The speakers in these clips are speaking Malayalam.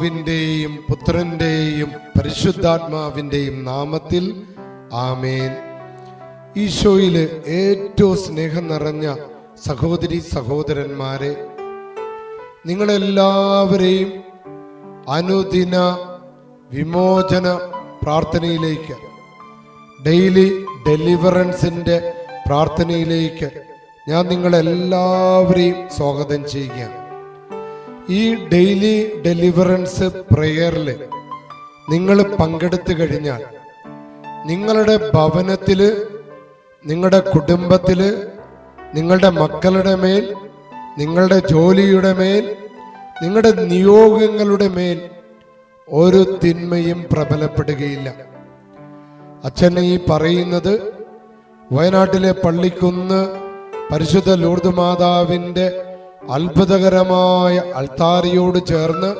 പിതാവിന്റെയും പുത്രന്റെയും പരിശുദ്ധാത്മാവിന്റെയും നാമത്തിൽ ആമേൻ. ഈശോയിൽ ഏറ്റവും സ്നേഹം നിറഞ്ഞ സഹോദരി സഹോദരന്മാരെ നിങ്ങളെല്ലാവരെയും അനുദിന വിമോചന പ്രാർത്ഥനയിലേക്ക് ഡെയിലി ഡെലിവറൻസിന്റെ പ്രാർത്ഥനയിലേക്ക് ഞാൻ നിങ്ങളെല്ലാവരെയും സ്വാഗതം ചെയ്യുകയാണ്. ഈ ഡെയിലി ഡെലിവറൻസ് പ്രെയറിൽ നിങ്ങൾ പങ്കെടുത്തു കഴിഞ്ഞാൽ നിങ്ങളുടെ ഭവനത്തിൽ നിങ്ങളുടെ കുടുംബത്തിൽ നിങ്ങളുടെ മക്കളുടെ മേൽ നിങ്ങളുടെ ജോലിയുടെ മേൽ നിങ്ങളുടെ നിയോഗങ്ങളുടെ മേൽ ഒരു തിന്മയും പ്രബലപ്പെടുകയില്ല. അച്ഛൻ ഈ പറയുന്നത് വയനാട്ടിലെ പള്ളിക്കുന്ന് പരിശുദ്ധ ലൂർദ് മാതാവിന്റെ അത്ഭുതകരമായ അൾത്താരിയോട് ചേർന്ന്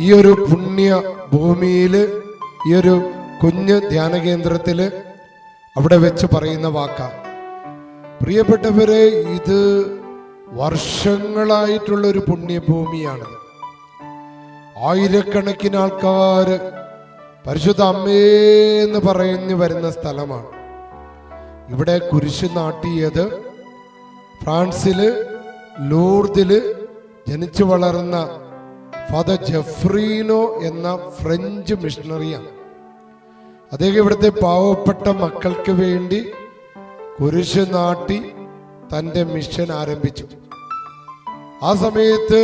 ഈ ഒരു പുണ്യ ഭൂമിയിൽ ഈ ഒരു കുഞ്ഞ് ധ്യാന കേന്ദ്രത്തിൽ അവിടെ വെച്ച് പറയുന്ന വാക്ക. പ്രിയപ്പെട്ടവരെ ഇത് വർഷങ്ങളായിട്ടുള്ള ഒരു പുണ്യഭൂമിയാണ് ആയിരക്കണക്കിന് ആൾക്കാർ പരിശുദ്ധ അമ്മേ എന്ന് പറഞ്ഞു വരുന്ന സ്ഥലമാണ്. ഇവിടെ കുരിശ് നാട്ടിയത് ഫ്രാൻസിൽ ലൂർദിൽ ജനിച്ചു വളർന്ന ഫാദർ ജെഫ്രീനോ എന്ന ഫ്രഞ്ച് മിഷണറിയാണ്. അദ്ദേഹം ഇവിടുത്തെ പാവപ്പെട്ട മക്കൾക്ക് വേണ്ടി കുരിശ് നാട്ടി തന്റെ മിഷൻ ആരംഭിച്ചു. ആ സമയത്ത്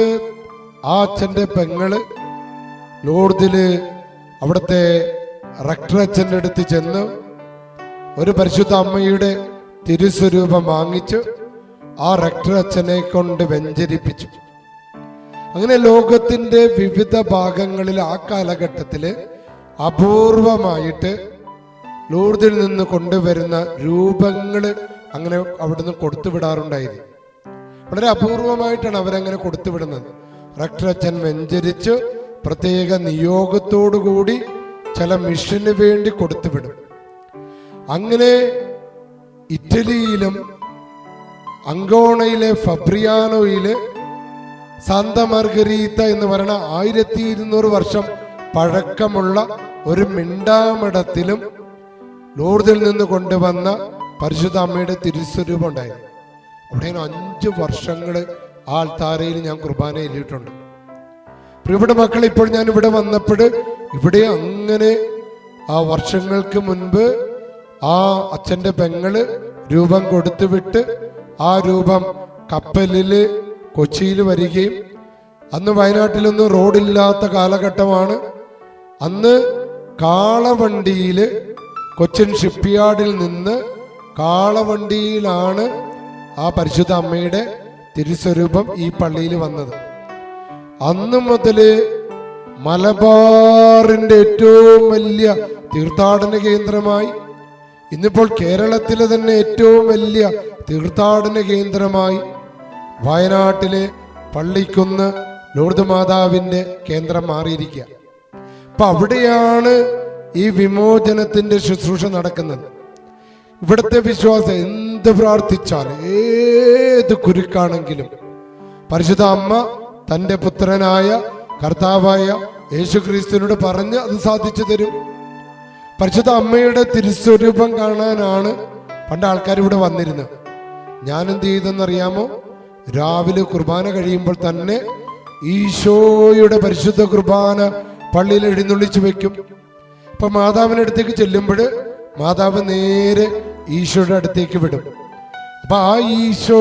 ആ അച്ഛന്റെ പെങ്ങൾ ലോർദിൽ അവിടുത്തെ റക്ടർ അച്ഛന്റെ അടുത്ത് ചെന്ന് ഒരു പരിശുദ്ധ അമ്മയുടെ തിരുസ്വരൂപം വാങ്ങിച്ച് ആ റക്ടർ അച്ഛനെ കൊണ്ട് വെഞ്ചരിപ്പിച്ചു. അങ്ങനെ ലോകത്തിന്റെ വിവിധ ഭാഗങ്ങളിൽ ആ കാലഘട്ടത്തിൽ അപൂർവമായിട്ട് ലൂർദിൽ നിന്ന് കൊണ്ടുവരുന്ന രൂപങ്ങൾ അങ്ങനെ അവിടുന്ന് കൊടുത്തുവിടാറുണ്ടായിരുന്നു. വളരെ അപൂർവമായിട്ടാണ് അവരങ്ങനെ കൊടുത്തുവിടുന്നത്. റക്ടർ അച്ഛൻ വെഞ്ചരിച്ച് പ്രത്യേക നിയോഗത്തോടുകൂടി ചില മിഷന് വേണ്ടി കൊടുത്തുവിടും. അങ്ങനെ ഇറ്റലിയിലും അങ്കോണയിലെ ഫബ്രിയാനോയിലെ സാന്ത മാർഗരീത്ത എന്ന് പറയുന്ന ആയിരത്തി ഇരുന്നൂറ് വർഷം പഴക്കമുള്ള ഒരു മിണ്ടാമഠത്തിലും ലൂർദിൽ നിന്ന് കൊണ്ടുവന്ന പരിശുദ്ധ അമ്മയുടെ തിരുസ്വരൂപം ഉണ്ടായിരുന്നു. അവിടെ അഞ്ച് വർഷങ്ങൾ ആൾത്താരയിൽ ഞാൻ കുർബാന എഴുതിയിട്ടുണ്ട്. ഇവിടെ മക്കൾ ഇപ്പോൾ ഞാൻ ഇവിടെ വന്നപ്പോൾ ഇവിടെ അങ്ങനെ ആ വർഷങ്ങൾക്ക് മുൻപ് ആ അച്ഛന്റെ പെങ്ങൾ രൂപം കൊടുത്തു വിട്ട് ആ രൂപം കപ്പലിൽ കൊച്ചിയിൽ വരികയും അന്ന് വയനാട്ടിലൊന്നും റോഡില്ലാത്ത കാലഘട്ടമാണ്. അന്ന് കാളവണ്ടിയിൽ കൊച്ചിൻ ഷിപ്പ്യാർഡിൽ നിന്ന് കാളവണ്ടിയിലാണ് ആ പരിശുദ്ധ അമ്മയുടെ തിരുസ്വരൂപം ഈ പള്ളിയിൽ വന്നത്. അന്ന് മുതൽ മലബാറിന്റെ ഏറ്റവും വലിയ തീർത്ഥാടന കേന്ദ്രമായി ഇന്നിപ്പോൾ കേരളത്തിലെ തന്നെ ഏറ്റവും വലിയ തീർത്ഥാടന കേന്ദ്രമായി വയനാട്ടിലെ പള്ളിക്കുന്ന് ലോർദ് മാതാവിന്റെ കേന്ദ്രം മാറിയിരിക്കുക. അപ്പൊ അവിടെയാണ് ഈ വിമോചനത്തിന്റെ ശുശ്രൂഷ നടക്കുന്നത്. ഇവിടുത്തെ വിശ്വാസം എന്ത് പ്രാർത്ഥിച്ചാലും ഏത് കുരുക്കാണെങ്കിലും പരിശുദ്ധ അമ്മ തന്റെ പുത്രനായ കർത്താവായ യേശുക്രിസ്തുവിനോട് പറഞ്ഞ് അത് സാധിച്ചു തരും. പരിശുദ്ധ അമ്മയുടെ തിരുസ്വരൂപം കാണാനാണ് പണ്ട് ആൾക്കാർ ഇവിടെ വന്നിരുന്നത്. ഞാൻ എന്ത് ചെയ്തെന്നറിയാമോ? രാവിലെ കുർബാന കഴിയുമ്പോൾ തന്നെ ഈശോയുടെ പരിശുദ്ധ കുർബാന പള്ളിയിൽ എഴുന്നള്ളിച്ചു വെക്കും ഇപ്പൊ മാതാവിന്റെ അടുത്തേക്ക് ചെല്ലുമ്പോൾ മാതാവ് നേരെ ഈശോയുടെ അടുത്തേക്ക് വിടും. അപ്പൊ ആ ഈശോ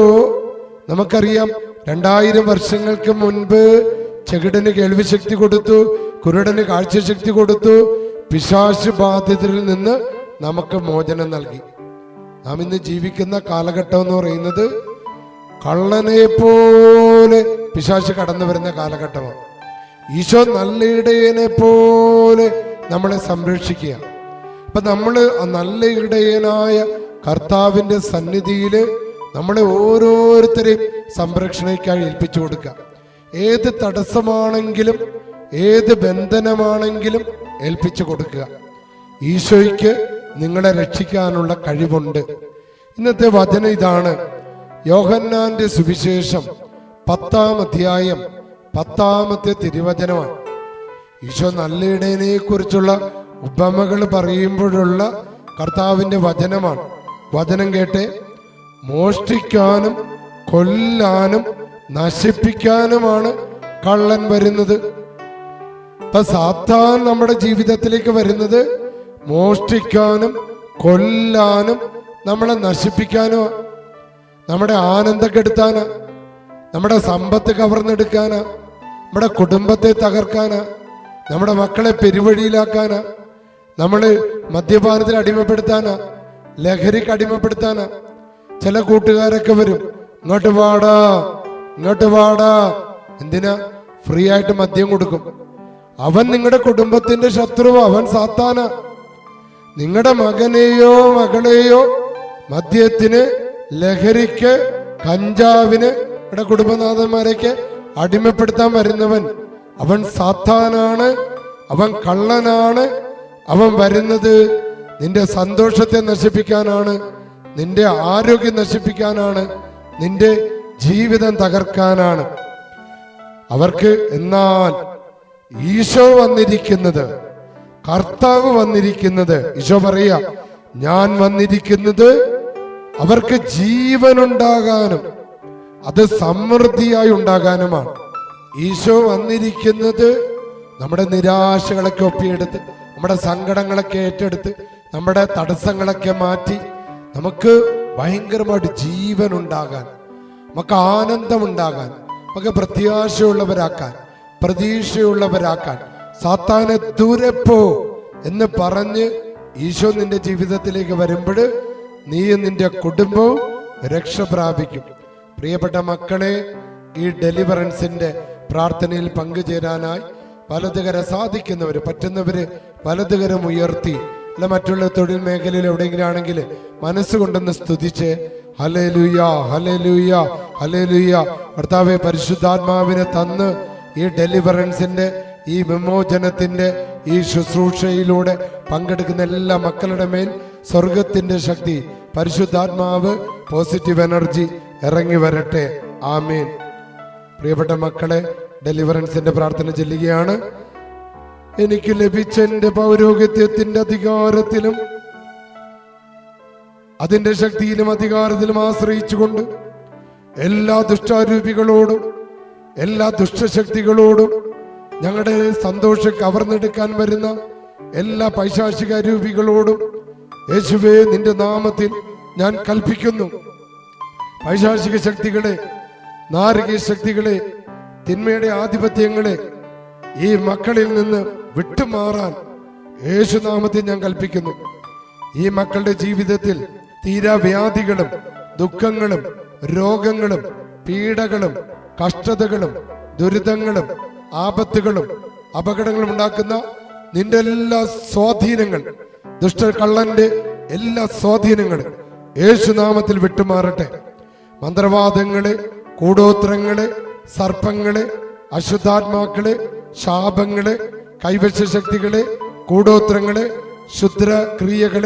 നമുക്കറിയാം രണ്ടായിരം വർഷങ്ങൾക്ക് മുൻപ് ചെകിടന് കേൾവിശക്തി കൊടുത്തു കുരുടന് കാഴ്ചശക്തി കൊടുത്തു പിശാശ് ബാധിതരിൽ നിന്ന് നമുക്ക് മോചനം നൽകി. നാം ഇന്ന് ജീവിക്കുന്ന കാലഘട്ടം എന്ന് പറയുന്നത് കള്ളനെ പോലെ പിശാശ് കടന്നു വരുന്ന കാലഘട്ടമാണ്. ഈശോ നല്ലയിടയനെ പോലെ നമ്മളെ സംരക്ഷിക്കുക. അപ്പൊ നമ്മൾ നല്ല ഇടയനായ കർത്താവിന്റെ സന്നിധിയിൽ നമ്മളെ ഓരോരുത്തരെയും സംരക്ഷണയ്ക്കായി ഏൽപ്പിച്ചു കൊടുക്കുക. ഏത് തടസ്സമാണെങ്കിലും ഏത് ബന്ധനമാണെങ്കിലും ഏൽപ്പിച്ചു കൊടുക്കുക. ഈശോയ്ക്ക് നിങ്ങളെ രക്ഷിക്കാനുള്ള കഴിവുണ്ട്. ഇന്നത്തെ വചനം ഇതാണ്. യോഹന്നാന്റെ സുവിശേഷം പത്താം അധ്യായം പത്താമത്തെ തിരുവചനമാണ്. ഈശോ നല്ല ഇടയനെ കുറിച്ചുള്ള ഉപമകൾ പറയുമ്പോഴുള്ള കർത്താവിന്റെ വചനമാണ്. വചനം കേട്ടെ. മോഷ്ടിക്കാനും കൊല്ലാനും നശിപ്പിക്കാനുമാണ് കള്ളൻ വരുന്നത്. അപ്പൊ സാത്താൻ നമ്മുടെ ജീവിതത്തിലേക്ക് വരുന്നത് മോഷ്ടിക്കാനും കൊല്ലാനും നമ്മളെ നശിപ്പിക്കാനോ നമ്മുടെ ആനന്ദം കെടുത്താന് നമ്മുടെ സമ്പത്ത് കവർന്നെടുക്കാന് നമ്മുടെ കുടുംബത്തെ തകർക്കാന് നമ്മുടെ മക്കളെ പെരുവഴിയിലാക്കാന് നമ്മൾ മദ്യപാനത്തിൽ അടിമപ്പെടുത്താന് ലഹരിക്ക് അടിമപ്പെടുത്താന് ചില കൂട്ടുകാരൊക്കെ വരും. ഇങ്ങോട്ട് വാടാ ഇങ്ങോട്ട് വാടാ. എന്തിനാ? ഫ്രീ ആയിട്ട് മദ്യം കൊടുക്കും. അവൻ നിങ്ങളുടെ കുടുംബത്തിന്റെ ശത്രു അവൻ സാത്താന. നിങ്ങളുടെ മകനെയോ മകളെയോ മദ്യത്തിന് ലഹരിക്ക് കഞ്ചാവിന് ഇവിടെ കുടുംബനാഥന്മാരെയൊക്കെ അടിമപ്പെടുത്താൻ വരുന്നവൻ അവൻ സാത്താനാണ് അവൻ കള്ളനാണ് അവൻ വരുന്നത് നിന്റെ സന്തോഷത്തെ നശിപ്പിക്കാനാണ് നിന്റെ ആരോഗ്യം നശിപ്പിക്കാനാണ് നിന്റെ ജീവിതം തകർക്കാനാണ്. അവർക്ക് എന്നാൽ ഈശോ വന്നിരിക്കുന്നത് കർത്താവ് വന്നിരിക്കുന്നത്. ഈശോ പറയാ ഞാൻ വന്നിരിക്കുന്നത് അവർക്ക് ജീവനുണ്ടാകാനും അത് സമൃദ്ധിയായി ഉണ്ടാകാനുമാണ്. ഈശോ വന്നിരിക്കുന്നത് നമ്മുടെ നിരാശകളൊക്കെ ഒപ്പിയെടുത്ത് നമ്മുടെ സങ്കടങ്ങളൊക്കെ ഏറ്റെടുത്ത് നമ്മുടെ തടസ്സങ്ങളൊക്കെ മാറ്റി നമുക്ക് ഭയങ്കരമായിട്ട് ജീവൻ ഉണ്ടാകാൻ നമുക്ക് ആനന്ദമുണ്ടാകാൻ നമുക്ക് പ്രത്യാശയുള്ളവരാക്കാൻ പ്രതീക്ഷയുള്ളവരാക്കാൻ. സാത്താനെ ദൂരെ പോ എന്ന് പറഞ്ഞ് ഈശോ നിന്റെ ജീവിതത്തിലേക്ക് വരുമ്പോൾ നീയും നിന്റെ കുടുംബവും രക്ഷ പ്രാപിക്കും. പ്രിയപ്പെട്ട മക്കളെ ഈ ഡെലിവറൻസിന്റെ പ്രാർത്ഥനയിൽ പങ്കുചേരാനായി വലതുകര സാധിക്കുന്നവർ പറ്റുന്നവര് വലതുകരം ഉയർത്തി. അല്ല മറ്റുള്ള തൊഴിൽ മേഖലയിൽ എവിടെയെങ്കിലും ആണെങ്കിൽ മനസ്സുകൊണ്ടൊന്ന് സ്തുതിച്ച് ഹലേ ലൂയ ഹലേ ലൂയ ഹലേ ലൂയ ഭർത്താവെ പരിശുദ്ധാത്മാവിനെ തന്ന് ഈ ഡെലിവറൻസിന്റെ ഈ വിമോചനത്തിന്റെ ഈ ശുശ്രൂഷയിലൂടെ പങ്കെടുക്കുന്ന എല്ലാ മക്കളുടെ മേൽ സ്വർഗത്തിന്റെ ശക്തി പരിശുദ്ധാത്മാവ് പോസിറ്റീവ് എനർജി ഇറങ്ങി വരട്ടെ. ആമീൻ. പ്രിയപ്പെട്ട മക്കളെ ഡെലിവറൻസിന്റെ പ്രാർത്ഥന ചെല്ലുകയാണ്. എനിക്ക് ലഭിച്ച എന്റെ പൗരോഹിത്യത്തിന്റെ അധികാരത്തിലും അതിന്റെ ശക്തിയിലും അധികാരത്തിലും ആശ്രയിച്ചുകൊണ്ട് എല്ലാ ദുഷ്ടാരൂപികളോടും എല്ലാ ദുഷ്ടശക്തികളോടും ഞങ്ങളുടെ സന്തോഷം കവർന്നെടുക്കാൻ വരുന്ന എല്ലാ പൈശാചിക രൂപികളോടും യേശുവേ നിന്റെ നാമത്തിൽ ഞാൻ കൽപ്പിക്കുന്നു. പൈശാചിക ശക്തികളെ നാരകീയ ശക്തികളെ തിന്മയുടെ ആധിപത്യങ്ങളെ ഈ മക്കളിൽ നിന്ന് വിട്ടുമാറാൻ യേശുനാമത്തിൽ ഞാൻ കൽപ്പിക്കുന്നു. ഈ മക്കളുടെ ജീവിതത്തിൽ തീരാവ്യാധികളും ദുഃഖങ്ങളും രോഗങ്ങളും പീഡകളും കഷ്ടതകളും ദുരിതങ്ങളും ആപത്തുകളും അപകടങ്ങളും ഉണ്ടാക്കുന്ന നിന്റെ എല്ലാ സ്വാധീനങ്ങൾ ദുഷ്ട കള്ളന്റെ എല്ലാ സ്വാധീനങ്ങളും യേശുനാമത്തിൽ വിട്ടുമാറട്ടെ. മന്ത്രവാദങ്ങൾ കൂടോത്രങ്ങൾ സർപ്പങ്ങൾ അശുദ്ധാത്മാക്കൾ ശാപങ്ങൾ കൈവശ ശക്തികൾ കൂടോത്രങ്ങൾ ശുദ്രക്രിയകൾ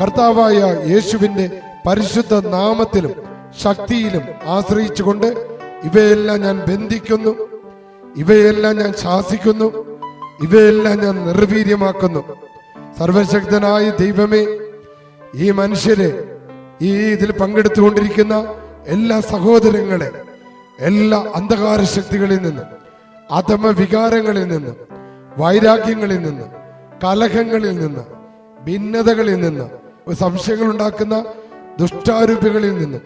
കർത്താവായ യേശുവിന്റെ പരിശുദ്ധ നാമത്തിലും ശക്തിയിലും ആശ്രയിച്ചുകൊണ്ട് ഇവയെല്ലാം ഞാൻ ബന്ധിക്കുന്നു. ഇവയെല്ലാം ഞാൻ ശാസിക്കുന്നു. ഇവയെല്ലാം ഞാൻ നിർവീര്യമാക്കുന്നു. സർവശക്തനായ ദൈവമേ ഈ മനുഷ്യരെ ഈ ഇതിൽ പങ്കെടുത്തുകൊണ്ടിരിക്കുന്ന എല്ലാ സഹോദരങ്ങളെ എല്ലാ അന്ധകാര ശക്തികളിൽ നിന്ന് അധമ വികാരങ്ങളിൽ നിന്ന് വൈരാഗ്യങ്ങളിൽ നിന്ന് കലഹങ്ങളിൽ നിന്ന് ഭിന്നതകളിൽ നിന്ന് സംശയങ്ങൾ ഉണ്ടാക്കുന്ന ദുഷ്ടാരൂപികളിൽ നിന്നും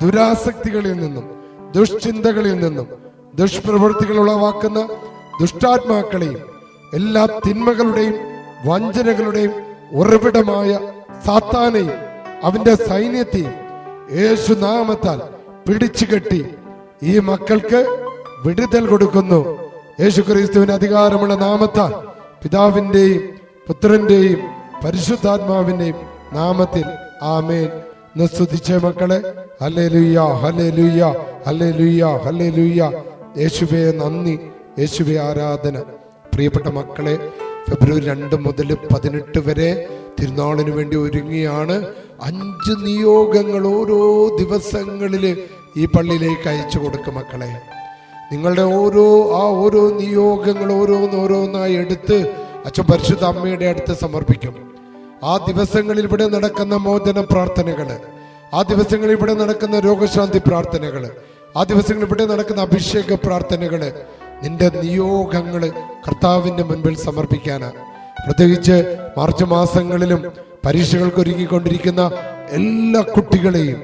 ദുരാസക്തികളിൽ നിന്നും ദുഷ്ചിന്തകളിൽ നിന്നും ദുഷ്പ്രവൃത്തികൾ ഉളവാക്കുന്ന ദുഷ്ടാത്മാക്കളെയും എല്ലാ തിന്മകളുടെയും വഞ്ചനകളുടെയും ഉറവിടമായ സാത്താനെയും അവന്റെ സൈന്യത്തെയും യേശു നാമത്താൽ പിടിച്ചു കെട്ടി ഈ മക്കൾക്ക് വിടുതൽ കൊടുക്കുന്നു. യേശു ക്രിസ്തുവിന് അധികാരമുള്ള നാമത്താൽ പിതാവിന്റെയും പുത്രന്റെയും പരിശുദ്ധാത്മാവിന്റെയും നാമത്തിൽ ആമേൻ. സ്തുതിച്ച മക്കളെ. ഹലേ ലുയ്യ ഹലേ ലുയ്യ ഹലേ ലുയ്യ ഹലേ ലുയ്യ യേശുവെ നന്ദി. യേശുവെ ആരാധന. പ്രിയപ്പെട്ട മക്കളെ ഫെബ്രുവരി രണ്ട് മുതൽ പതിനെട്ട് വരെ തിരുനാളിന് വേണ്ടി ഒരുങ്ങിയാണ് അഞ്ച് നിയോഗങ്ങൾ ഓരോ ദിവസങ്ങളിൽ ഈ പള്ളിയിലേക്ക് അയച്ചു കൊടുക്കും മക്കളെ. നിങ്ങളുടെ ഓരോ ആ ഓരോ നിയോഗങ്ങൾ ഓരോന്നോരോന്നായി എടുത്ത് അച്ഛൻ പരിശുദ്ധ അമ്മയുടെ അടുത്ത് സമർപ്പിക്കും. ആ ദിവസങ്ങളിൽ ഇവിടെ നടക്കുന്ന മോചന പ്രാർത്ഥനകൾ ആ ദിവസങ്ങളിൽ ഇവിടെ നടക്കുന്ന രോഗശാന്തി പ്രാർത്ഥനകൾ ആ ദിവസങ്ങളിൽ ഇവിടെ നടക്കുന്ന അഭിഷേക പ്രാർത്ഥനകൾ നിന്റെ നിയോഗങ്ങൾ കർത്താവിന്റെ മുൻപിൽ സമർപ്പിക്കാനാ. പ്രത്യേകിച്ച് മാർച്ച് മാസങ്ങളിലും പരീക്ഷകൾക്ക് ഒരുങ്ങിക്കൊണ്ടിരിക്കുന്ന എല്ലാ കുട്ടികളെയും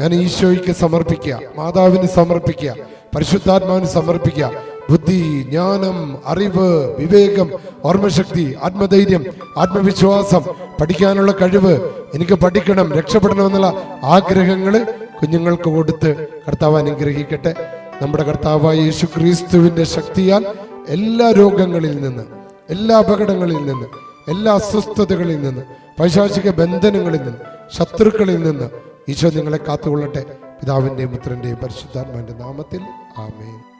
ഞാൻ ഈശോയ്ക്ക് സമർപ്പിക്കുക മാതാവിന് സമർപ്പിക്കുക പരിശുദ്ധാത്മാവിന് സമർപ്പിക്കുക ബുദ്ധി ജ്ഞാനം അറിവ് വിവേകം ഓർമ്മശക്തി ആത്മധൈര്യം ആത്മവിശ്വാസം പഠിക്കാനുള്ള കഴിവ് എനിക്ക് പഠിക്കണം രക്ഷപ്പെടണം എന്നുള്ള ആഗ്രഹങ്ങൾ കുഞ്ഞുങ്ങൾക്ക് കൊടുത്ത് കർത്താവ് അനുഗ്രഹിക്കട്ടെ. നമ്മുടെ കർത്താവായ യേശു ക്രിസ്തുവിന്റെ ശക്തിയാൽ എല്ലാ രോഗങ്ങളിൽ നിന്ന് എല്ലാ അപകടങ്ങളിൽ നിന്ന് എല്ലാ അസ്വസ്ഥതകളിൽ നിന്ന് പൈശാചിക ബന്ധനങ്ങളിൽ നിന്ന് ശത്രുക്കളിൽ നിന്ന് ഈശോ നിങ്ങളെ കാത്തുകൊള്ളട്ടെ. പിതാവിന്റെയും പുത്രന്റെയും പരിശുദ്ധാത്മാവിന്റെ നാമത്തിൽ ആമേൻ.